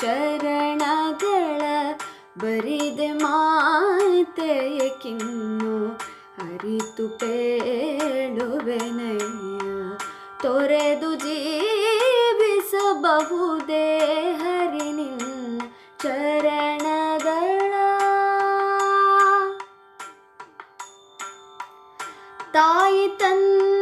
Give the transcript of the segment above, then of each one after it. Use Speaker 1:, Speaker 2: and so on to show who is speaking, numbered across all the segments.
Speaker 1: ಚರಣಗಳ ಬರಿದೆ ಮಾತೆಯಕಿನ್ನು ಅರಿತು ಪೇಳುವೆನಯ್ಯ ತೊರೆದು ಜೀವಿಸಬಹುದೇ ಹರಿ ನಿನ್ನ ಚರಣಗಳ ತಾಯಿ ತಂದೆಯ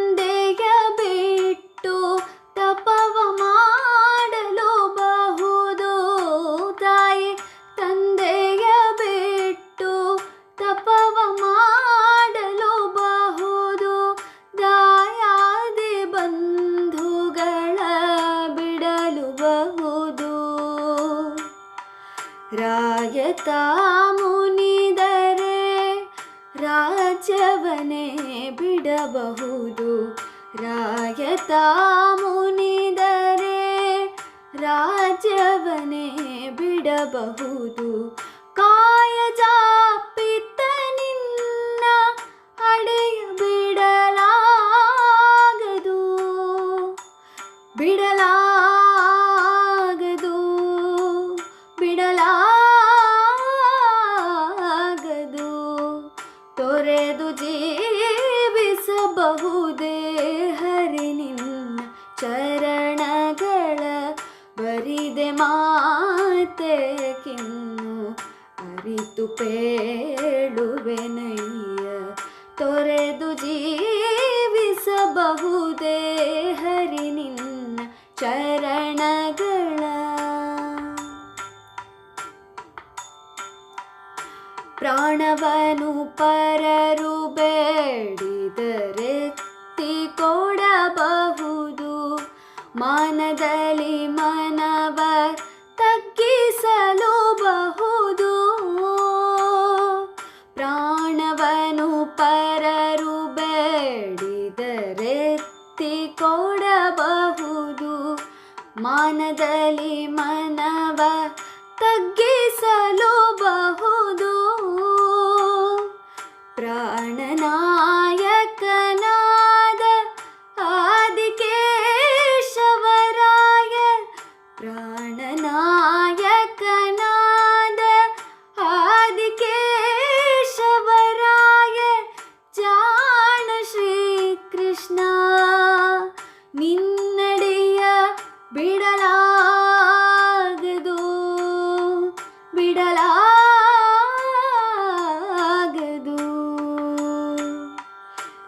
Speaker 1: ರಾಯತ ಮುನಿದರೆ ರಾಜ್ಯವನೇ ಬಿಡಬಹುದು. ರಾಯತ ಮುನಿದರೆ ರಾಜ್ಯವನೇ ಬಿಡಬಹುದು. ಕಾಯ ಜಾಪಿತ ನಿನ್ನ ಅಡೆಯ ಬಿಡಲಾಗದು. ಬಿಡಲಾಗದು ಮಾತೆಕಿನ್ನು ಅರಿತು ಪೇಳುವೆನಯ್ಯ. ತೊರೆದು ಜೀವಿಸಬಹುದೇ ಹರಿ ನಿನ್ನ ಚರಣಗಳ. ಪ್ರಾಣವನು ಪರರು ಬೇಡಿದರೆ ಕೊಡಬಹುದು. ಮಾನದಲ್ಲಿ ಮನವ ತಗ್ಗಿಸಲು ಬಹುದು ಪ್ರಾಣವನು ಪರರು ಬೇಡಿದರೆತ್ತಿ ಕೊಡಬಹುದು. ಮಾನದಲ್ಲಿ ಮನವ ತಗ್ಗಿಸಲು ಬಹುದು ಪ್ರಾಣನಾಯಕನಾದ ಆದಿಕೇಶವರಾಯ ಪ್ರಾಣನಾಯಕನಾದ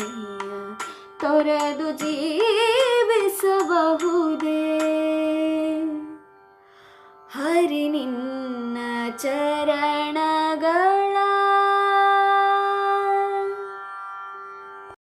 Speaker 1: ಪೇಳುವೆನಯ್ಯ ತೊರೆದು ಜೀವಿಸಬಹುದೇ? ಹರಿ ನಿನ್ನ ಚರಣಗಳ